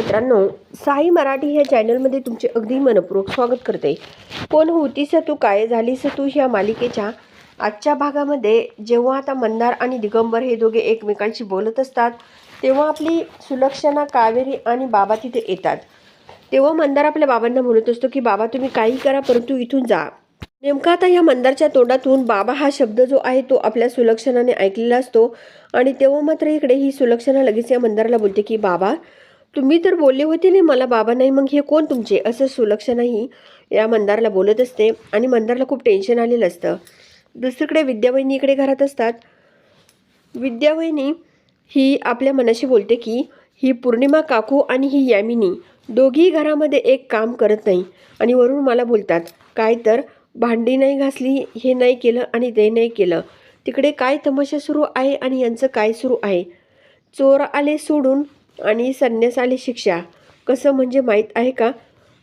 मित्रांनो साई मराठी ह्या चॅनलमध्ये तुमचे अगदी मनपूर्वक स्वागत करते. कोण होतीस तू काय झालीस तू ह्या मालिकेच्या आजच्या भागामध्ये जेव्हा आता मंदार आणि दिगंबर हे दोघे एकमेकांशी बोलत असतात तेव्हा आपली सुलक्षणा कावेरी आणि बाबा तिथे येतात. तेव्हा मंदार आपल्या बाबांना म्हणत असतो की बाबा तुम्ही काही करा परंतु इथून जा. नेमका आता या मंदारच्या तोंडातून बाबा हा शब्द जो आहे तो आपल्या सुलक्षणाने ऐकलेला असतो. आणि तेव्हा मात्र इकडे ही सुलक्षणा लगेच या मंदाराला बोलते की बाबा तुम्ही तर बोलले होते नाही मला बाबा नाही मग हे कोण तुमचे? असं सुलक्षणाही या मंदारला बोलत असते आणि मंदारला खूप टेन्शन आलेलं असतं. दुसरीकडे विद्यावहिनी इकडे घरात असतात. विद्यावहिनी ही आपल्या मनाशी बोलते की ही पौर्णिमा काकू आणि ही यामिनी दोघी घरामध्ये एक काम करत नाही आणि वरून मला बोलतात काय तर भांडी नाही घासली हे नाही केलं आणि ते नाही केलं. तिकडे काय तमाशा सुरू आहे आणि यांचं काय सुरू आहे? चोर आले सोडून आणि संन्यासाली शिक्षा. कसं म्हणजे माहीत आहे का?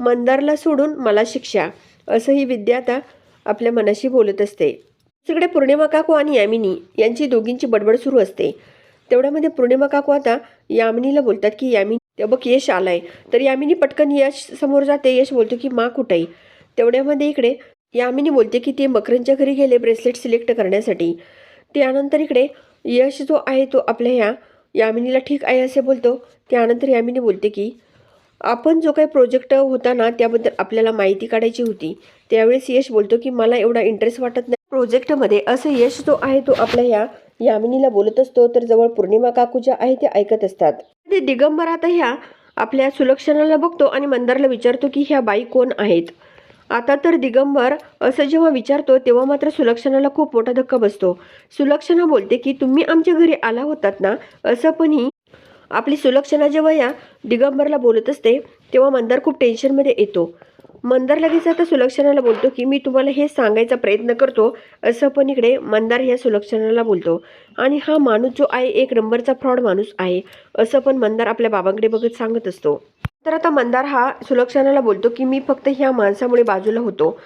मंदारला सोडून मला शिक्षा असं ही विद्या आता आपल्या मनाशी बोलत असते. दुसरीकडे पौर्णिमा काकू आणि यामिनी यांची दोघींची बडबड सुरू असते. तेवढ्यामध्ये पौर्णिमा काकू आता यामिनीला बोलतात की यामिनी ते बघ यश आलाय. तर यामिनी पटकन यश समोर जाते. यश बोलतो की मा कुठाई तेवढ्यामध्ये इकडे यामिनी बोलते की ते मकरांच्या घरी गेले ब्रेसलेट सिलेक्ट करण्यासाठी. त्यानंतर इकडे यश जो आहे तो आपल्या ह्या यामिनीला ठीक आहे असे बोलतो. त्यानंतर यामिनी बोलते की आपण जो काही प्रोजेक्ट होता ना त्याबद्दल आपल्याला माहिती काढायची होती. त्यावेळेस यश बोलतो की मला एवढा इंटरेस्ट वाटत नाही. प्रोजेक्टमध्ये असं यश जो आहे तो आपल्या ह्या यामिनीला बोलत असतो. तर जवळ पौर्णिमा काकू ज्या आहे त्या ऐकत असतात. ते दिगंबर आता ह्या आपल्या सुलक्षणाला बघतो आणि मंदारला विचारतो की ह्या बाई कोण आहेत? आता तर दिगंबर असं जेव्हा विचारतो तेव्हा मात्र सुलक्षणाला खूप मोठा धक्का बसतो. सुलक्षणा बोलते की तुम्ही आमच्या घरी आला होतात ना? असं पण ही आपली सुलक्षणा जेव्हा या दिगंबरला बोलत असते तेव्हा मंदार खूप टेन्शनमध्ये येतो. मंदार लगेच आता सुलक्षणाला बोलतो की मी तुम्हाला हे सांगायचा प्रयत्न करतो. असं पण इकडे मंदार ह्या सुलक्षणाला बोलतो. आणि हा माणूस जो आहे एक नंबरचा फ्रॉड माणूस आहे असं पण मंदार आपल्या बाबांकडे बघत सांगत असतो. तर आता मंदार हा सुलक्षणाला बोलतो की मी फक्त ह्या माणसामुळे बाजूला होतो.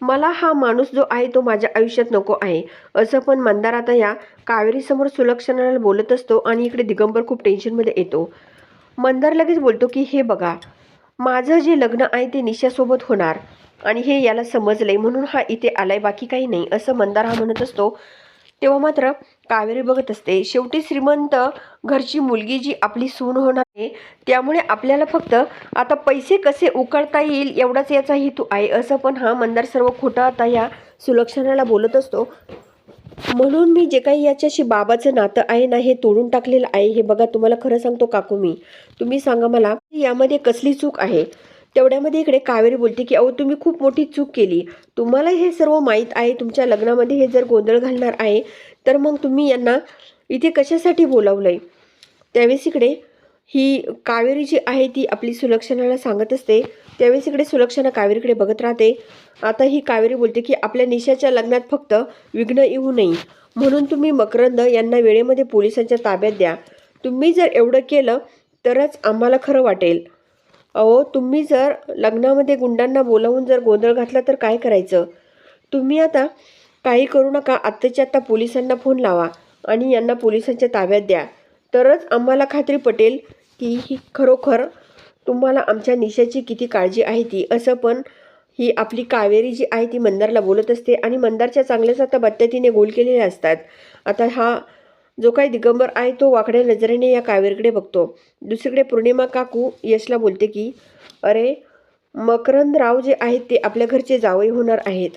मला हा माणूस जो आहे तो माझ्या आयुष्यात नको आहे. असं पण मंदार आता या कावेरीसमोर सुलक्षणाला बोलत असतो आणि इकडे दिगंबर खूप टेन्शनमध्ये येतो. मंदार लगेच बोलतो की हे बघा माझं जे लग्न आहे ते निशासोबत होणार. आणि हे याला समजलंय म्हणून हा इथे आलाय बाकी काही नाही असं मंदार हा म्हणत असतो. तेव्हा मात्र कावेरी बघत असते शेवटी श्रीमंत घरची मुलगी जी आपली सून होणार आहे त्यामुळे आपल्याला फक्त आता पैसे कसे उकळता येईल एवढाच याचा हेतू आहे असं पण हा मंदार सर्व खोटं आता या सुलक्षणाला बोलत असतो. म्हणून मी जे काही याच्याशी बाबाचं नातं आहे ना हे तोडून टाकलेलं आहे हे बघा तुम्हाला खरं सांगतो काकू मी. तुम्ही सांगा मला यामध्ये कसली चूक आहे? तेवढ्यामध्ये इकडे कावेरी बोलते की अहो तुम्ही खूप मोठी चूक केली. तुम्हाला हे सर्व माहीत आहे तुमच्या लग्नामध्ये हे जर गोंधळ घालणार आहे तर मग तुम्ही यांना इथे कशासाठी बोलावलंय? त्यावेळेस इकडे ही कावेरी जी आहे ती आपली सुलक्षणाला सांगत असते. त्यावेळेस इकडे सुलक्षणा कावेरीकडे बघत राहते. आता ही कावेरी बोलते की आपल्या निशाच्या लग्नात फक्त विघ्न येऊ नये. म्हणून तुम्ही मकरंद यांना वेळेमध्ये पोलिसांच्या ताब्यात द्या. तुम्ही जर एवढं केलं तरच आम्हाला खरं वाटेल. अहो तुम्ही जर लग्नामध्ये गुंडांना बोलावून जर गोंधळ घातला तर काय करायचं? तुम्ही आता काही करू नका. आत्ताच्या आत्ता पोलिसांना फोन लावा आणि यांना पोलिसांच्या ताब्यात द्या. तरच आम्हाला खात्री पटेल की ही खरोखर तुम्हाला आमच्या निशाची किती काळजी आहे ती? असं पण ही आपली कावेरी जी आहे ती मंदारला बोलत असते आणि मंदारच्या चांगल्याच आता बत्त्यातीने गोल केलेले असतात. आता हा जो काही दिगंबर आहे तो वाकड्या नजरेने या कावेरीकडे बघतो. दुसरीकडे पौर्णिमा काकू यशला बोलते की अरे मकरंदराव जे आहेत ते आपल्या घरचे जावई होणार आहेत.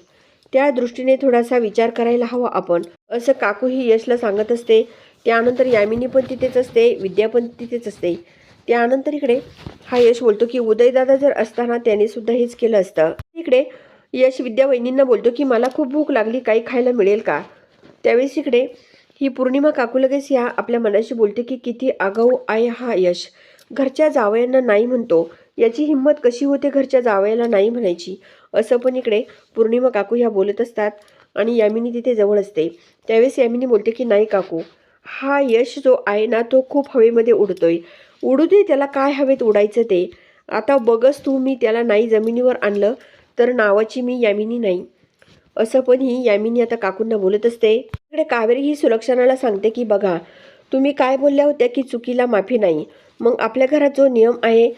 त्या दृष्टीने थोडासा विचार करायला हवा आपण. असं काकू ही यशला सांगत असते. त्यानंतर यामिनी पण तिथेच असते विद्या पण तिथेच असते. त्यानंतर इकडे हा यश बोलतो की उदयदादा जर असताना त्याने सुद्धा हेच केलं असतं. इकडे यश विद्या वहिनींना बोलतो की मला खूप भूक लागली काही खायला मिळेल का? त्यावेळेस इकडे ही पौर्णिमा काकू लगेच या आपल्या मनाशी बोलते की किती आगाऊ आहे हा यश. घरच्या जावयांना नाही म्हणतो. याची हिंमत कशी होते घरच्या जावयाला नाही म्हणायची? असं पण इकडे पौर्णिमा काकू ह्या बोलत असतात आणि यामिनी तिथे जवळ असते. त्यावेळेस यामिनी बोलते की नाही काकू हा यश जो आहे ना तो खूप हवेमध्ये उडतोय. उडू दे त्याला काय हवेत उडायचं ते? आता बघच तू मी त्याला नाही जमिनीवर आणलं तर नावाची मी यामिनी नाही. असं पण ही यामिनी आता काकूंना बोलत असते. इकडे कावेरी ही सुलक्षणाला सांगते की बघा तुम्ही काय बोलल्या होत्या की चुकीला माफी नाही. मग आपल्या घरात जो नियम आहे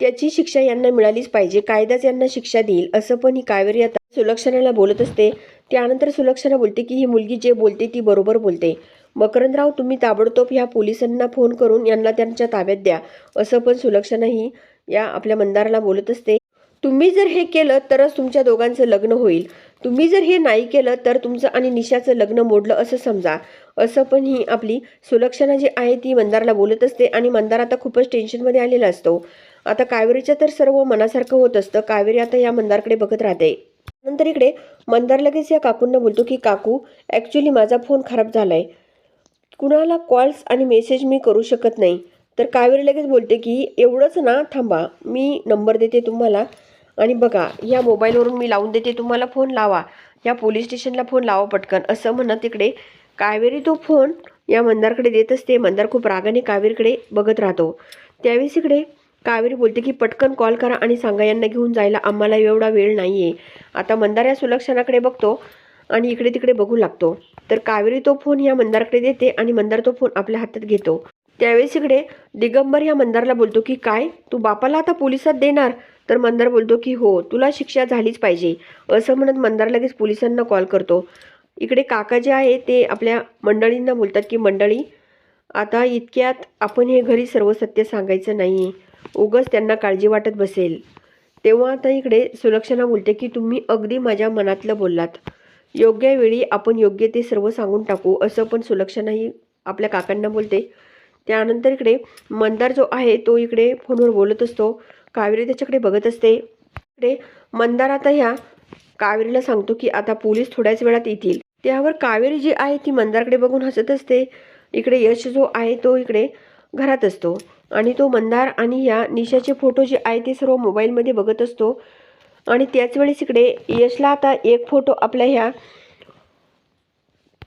त्याची शिक्षा यांना मिळालीच पाहिजे. कायदाच यांना शिक्षा देईल. असं पण ही कावेरी आता सुलक्षणाला बोलत असते. त्यानंतर सुलक्षणा बोलते की ही मुलगी जे बोलते ती बरोबर बोलते. मकरंदराव तुम्ही ताबडतोब ह्या पोलिसांना फोन करून यांना त्यांच्या ताब्यात द्या. असं पण सुलक्षणाही या आपल्या मंदाराला बोलत असते. तुम्ही जर हे केलं तरच तुमच्या दोघांचं लग्न होईल. तुम्ही जर हे नाही केलं तर तुमचं आणि निशाचं लग्न मोडलं असं समजा. असं पण ही आपली सुलक्षणा जी आहे ती मंदारला बोलत असते आणि मंदार आता खूपच टेन्शनमध्ये आलेला असतो. आता कावेरीच्या तर सर्व मनासारखं होत असतं. कावेरी आता या मंदारकडे बघत राहते. नंतर इकडे मंदार लगेच या काकूंना बोलतो की काकू ॲक्च्युली माझा फोन खराब झाला आहे कुणाला कॉल्स आणि मेसेज मी करू शकत नाही. तर कावेरी लगेच बोलते की एवढंच ना थांबा मी नंबर देते तुम्हाला. आणि बघा या मोबाईलवरून मी लावून देते तुम्हाला फोन लावा. या पोलीस स्टेशनला फोन लावा पटकन. असं म्हणत तिकडे कावेरी तो फोन या मंदारकडे देत असते. मंदार खूप रागाने कावेरीकडे बघत राहतो. त्यावेळेस इकडे कावेरी बोलते की पटकन कॉल करा आणि सांगा यांना घेऊन जायला आम्हाला एवढा वेळ नाही आहे आता मंदार या सुलक्षणाकडे बघतो. आणि इकडे तिकडे बघू लागतो. तर कावेरी तो फोन या मंदारकडे देते आणि मंदार तो फोन आपल्या हातात घेतो. त्यावेळेस इकडे दिगंबर या मंदारला बोलतो की काय? तू बापाला आता पोलिसात देणार? तर मंदार बोलतो की हो तुला शिक्षा झालीच पाहिजे. असं म्हणत मंदार लगेच पोलिसांना कॉल करतो. इकडे काका जे आहे ते आपल्या मंडळींना बोलतात की मंडळी आता इतक्यात आपण हे घरी सर्व सत्य सांगायचं नाही उगच त्यांना काळजी वाटत बसेल. तेव्हा आता इकडे सुलक्षणा बोलते की तुम्ही अगदी माझ्या मनातलं बोललात. योग्य वेळी आपण योग्य ते सर्व सांगून टाकू असं पण सुलक्षणाही आपल्या काकांना बोलते. त्यानंतर इकडे मंदार जो आहे तो इकडे फोनवर बोलत असतो. कावेरी त्याच्याकडे बघत असते. इकडे मंदार आता ह्या कावेरीला सांगतो की आता पोलीस थोड्याच वेळात येतील. त्यावर कावेरी जी आहे ती मंदारकडे बघून हसत असते. इकडे यश जो आहे तो इकडे घरात असतो. आणि तो मंदार आणि ह्या निशाचे फोटो जे आहे ते सर्व मोबाईलमध्ये बघत असतो. आणि त्याचवेळेस इकडे यशला आता एक फोटो आपल्या ह्या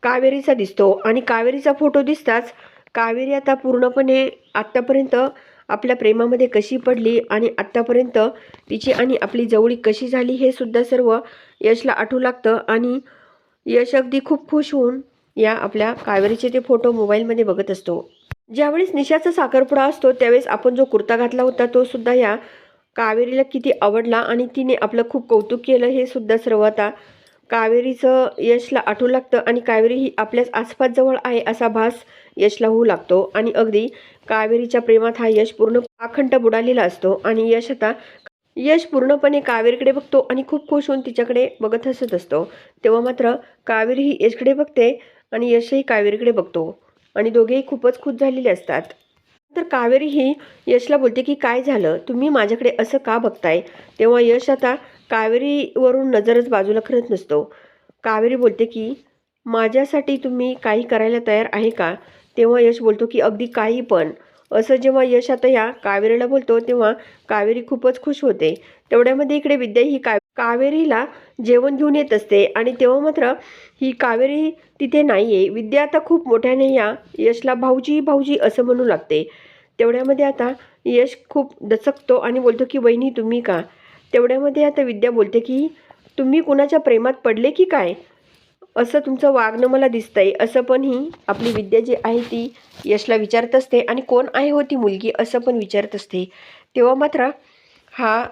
कावेरीचा दिसतो. आणि कावेरीचा फोटो दिसताच कावेरी आता पूर्णपणे आत्तापर्यंत आपल्या प्रेमामध्ये कशी पडली आणि आत्तापर्यंत तिची आणि आपली जवळी कशी झाली हे सुद्धा सर्व यशला आठवू लागतं. आणि यश अगदी खूप खुश होऊन या आपल्या कावेरीचे ते फोटो मोबाईलमध्ये बघत असतो. ज्यावेळेस निशाचा साखरपुडा असतो त्यावेळेस आपण जो कुर्ता घातला होता तो सुद्धा या कावेरीला किती आवडला आणि तिने आपलं खूप कौतुक केलं हे सुद्धा सर्व आता कावेरीचं यशला आठवू लागतं आणि कावेरी ही आपल्याच आसपास जवळ आहे असा भास यशला होऊ लागतो. आणि अगदी कावेरीच्या प्रेमात हा यश पूर्ण अखंड बुडालेला असतो आणि यश आता यश पूर्णपणे कावेरीकडे बघतो आणि खूप खुश होऊन तिच्याकडे बघत हसत असतो. तेव्हा मात्र कावेरी ही यशकडे बघते आणि यशही कावेरीकडे बघतो. आणि दोघेही खूपच खुश झालेले असतात. तर कावेरी ही यशला बोलते की काय झालं? तुम्ही माझ्याकडे असं का बघताय? तेव्हा यश आता कावेरीवरून नजरच बाजूला करत नसतो. कावेरी बोलते की माझ्यासाठी तुम्ही काही करायला तयार आहे का? तेव्हा यश बोलतो की अगदी काही पण. असं जेव्हा यश आता या कावेरीला बोलतो तेव्हा कावेरी खूपच खुश होते. तेवढ्यामध्ये इकडे विद्या ही का कावेरीला जेवण घेऊन येत असते आणि तेव्हा मात्र ही कावेरी तिथे नाही आहे विद्या आता खूप मोठ्याने या यशला भाऊजी भाऊजी असं म्हणू लागते. तेवढ्यामध्ये आता यश खूप दचकतो आणि बोलतो की वहिनी तुम्ही का? तेवढ्यामध्ये आता विद्या बोलते की तुम्ही कुणाच्या प्रेमात पडले की काय? असं तुमचं वागणं मला दिसतंय. असं पण ही आपली विद्या जी आहे ती यशला विचारत असते. आणि कोण आहे होती मुलगी? असं पण विचारत असते. तेव्हा मात्र हा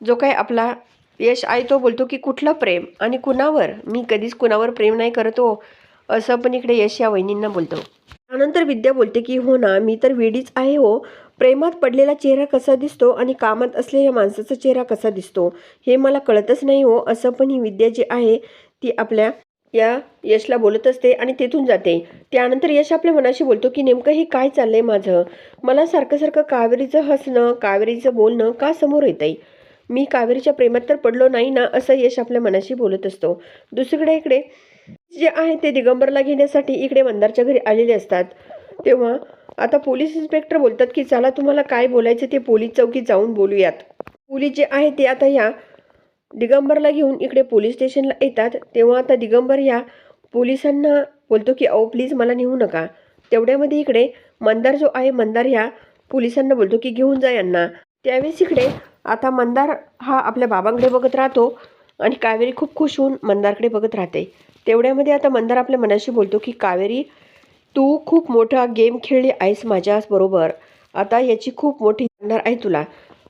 जो काय आपला यश आहे तो बोलतो की कुठलं प्रेम? आणि कुणावर? मी कधीच कुणावर प्रेम नाही करतो हो. असं पण इकडे यश या वहिनींना बोलतो. त्यानंतर विद्या बोलते की हो ना मी तर वेडीच आहे हो. प्रेमात पडलेला चेहरा कसा दिसतो आणि कामात असलेल्या माणसाचा चेहरा कसा दिसतो हे मला कळतच नाही हो. असं पण ही विद्या जी आहे ती आपल्या या यशला बोलत असते आणि तेथून जाते. त्यानंतर यश आपल्या मनाशी बोलतो की नेमकं हे काय चाललंय माझं? मला सारखं सारखं कावेरीचं हसणं कावेरीचं बोलणं का समोर येतंय? मी कावेरीच्या प्रेमात तर पडलो नाही ना? असं यश आपल्या मनाशी बोलत असतो. दुसरीकडे इकडे जे आहे ते दिगंबरला घेण्यासाठी इकडे मंदारच्या घरी आलेले असतात. तेव्हा आता पोलीस इन्स्पेक्टर बोलतात की चला तुम्हाला काय बोलायचं ते पोलीस चौकीत जाऊन बोलूयात. पोलीस जे आहे ते आता या दिगंबरला घेऊन इकडे पोलीस स्टेशनला येतात. तेव्हा आता दिगंबर ह्या पोलिसांना बोलतो की अहो प्लीज मला नेऊ नका. तेवढ्यामध्ये इकडे मंदार जो आहे मंदार ह्या पोलिसांना बोलतो की घेऊन जा यांना. त्यावेळेस इकडे आता मंदार हा आपल्या बाबांकडे बघत राहतो आणि कावेरी खूप खुश होऊन मंदारकडे बघत राहते. तेवढ्यामध्ये आता मंदार आपल्या मनाशी बोलतो की कावेरी तू खूप मोठा गेम खेळली आहेस माझ्याबरोबर आता याची खूप मोठी होणार आहे तुला.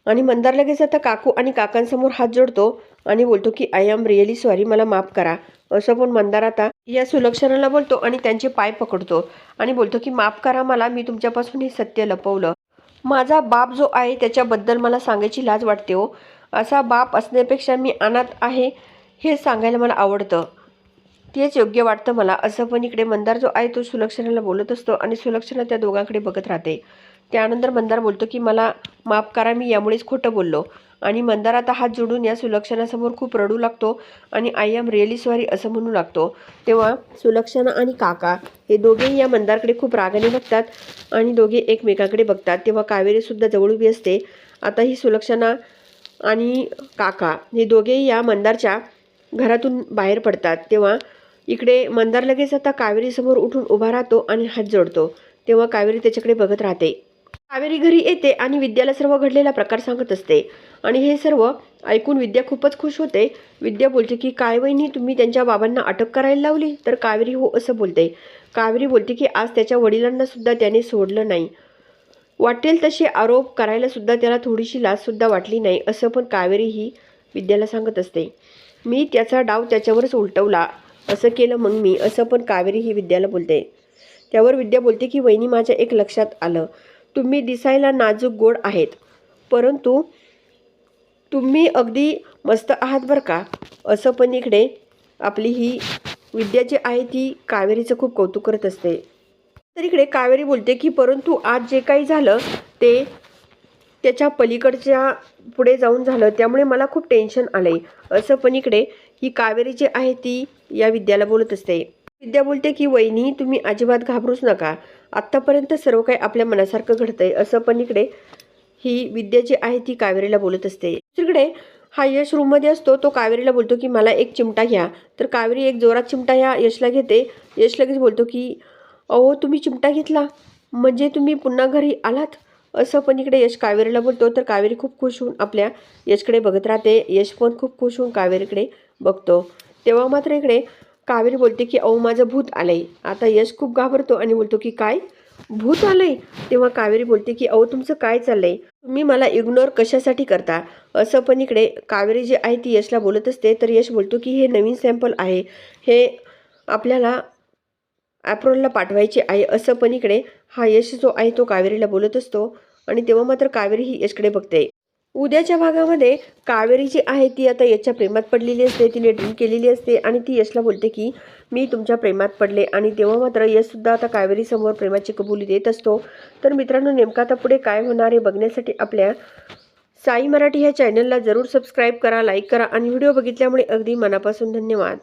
आणि मंदार लगेच आता काकू आणि काकांसमोर हात जोडतो आणि बोलतो की आय एम रिअली सॉरी मला माफ करा. असं पण मंदार आता या सुलक्षणाला बोलतो आणि त्यांचे पाय पकडतो आणि बोलतो की माफ करा मला मी तुमच्यापासून हे सत्य लपवलं. माझा बाप जो आहे त्याच्याबद्दल मला सांगायची लाज वाटते हो. असा बाप असण्यापेक्षा मी अनाथ आहे हे सांगायला मला आवडतं. तेच योग्य वाटतं मला असं पण इकडे मंदार जो आहे तो सुलक्षणाला बोलत असतो आणि सुलक्षणा त्या दोघांकडे बघत राहते. त्यानंतर मंदार बोलतो की मला माफ करा मी यामुळेच खोटं बोललो. आणि मंदार आता हात जोडून या सुलक्षणासमोर खूप रडू लागतो आणि आय एम रिअली सॉरी असं म्हणू लागतो. तेव्हा सुलक्षणा आणि काका हे दोघेही या मंदारकडे खूप रागाने बघतात आणि दोघे एकमेकांकडे बघतात. तेव्हा कावेरीसुद्धा जवळ उभी असते. आता ही सुलक्षणा आणि काका हे दोघेही या मंदारच्या घरातून बाहेर पडतात. तेव्हा इकडे मंदार लगेच आता कावेरीसमोर उठून उभा राहतो आणि हात जोडतो. तेव्हा कावेरी त्याच्याकडे बघत राहते. कावेरी घरी येते आणि विद्याला सर्व घडलेला प्रकार सांगत असते. आणि हे सर्व ऐकून विद्या खूपच खुश होते. विद्या बोलते की काय वहिनी तुम्ही त्यांच्या बाबांना अटक करायला लावली? तर कावेरी हो असं बोलते. कावेरी बोलते की आज त्याच्या वडिलांना सुद्धा त्याने सोडलं नाही. वाटेल तसे आरोप करायला सुद्धा त्याला थोडीशी लाजसुद्धा वाटली नाही असं पण कावेरी ही विद्याला सांगत असते. मी त्याचा डाव त्याच्यावरच उलटवला. असं केलं मग मी. असं पण कावेरी ही विद्याला बोलते. त्यावर विद्या बोलते की वहिनी माझ्या एक लक्षात आलं. तुम्ही दिसायला नाजूक गोड आहेत. परंतु तुम्ही अगदी मस्त आहात बरं का? असं पण इकडे आपली ही विद्या जी आहे ती कावेरीचं खूप कौतुक करत असते. तर इकडे कावेरी बोलते की परंतु आज जे काही झालं ते त्याच्या पलीकडच्या पुढे जाऊन झालं. त्यामुळे मला खूप टेन्शन आलं आहे असं पण इकडे ही कावेरी जी आहे ती या विद्याला बोलत असते. विद्या बोलते की वहिनी तुम्ही अजिबात घाबरूच नका. आत्तापर्यंत सर्व काही आपल्या मनासारखं घडतंय. असं पण इकडे ही विद्या जी आहे ती कावेरीला बोलत असते. दुसरीकडे हा यश रूममध्ये असतो तो कावेरीला बोलतो की मला एक चिमटा घ्या. तर कावेरी एक जोरात चिमटा ह्या यशला घेते. यश लगेच बोलतो की अहो तुम्ही चिमटा घेतला? म्हणजे तुम्ही पुन्हा घरी आलात? असं पण इकडे यश कावेरीला बोलतो तर कावेरी खूप खुश होऊन आपल्या यशकडे बघत राहते. यश पण खूप खुश होऊन कावेरीकडे बघतो. तेव्हा मात्र इकडे कावेरी बोलते की अहो माझं भूत आलंय. आता यश खूप घाबरतो आणि बोलतो की काय? भूत आलंय? तेव्हा कावेरी बोलते की अहो तुमचं काय चाललंय? तुम्ही मला इग्नोर कशासाठी करता? असं पण इकडे कावेरी जी आहे ती यशला बोलत असते. तर यश बोलतो की हे नवीन सॅम्पल आहे. हे आपल्याला ॲप्रोलला पाठवायची आहे असं पण इकडे हा यश जो आहे तो कावेरीला बोलत असतो आणि तेव्हा मात्र कावेरी ही यशकडे बघते. उद्याच्या भागामध्ये कावेरी जी आहे ती आता यशच्या प्रेमात पडलेली असते तिने ड्रिंक केलेली असते आणि ती यशला बोलते की मी तुमच्या प्रेमात पडले. आणि तेव्हा मात्र यशसुद्धा आता कावेरीसमोर प्रेमाची कबुली देत असतो. तर मित्रांनो नेमका आता पुढे काय होणार हे बघण्यासाठी आपल्या साई मराठी ह्या चॅनलला जरूर सबस्क्राईब करा लाईक करा आणि व्हिडिओ बघितल्यामुळे अगदी मनापासून धन्यवाद.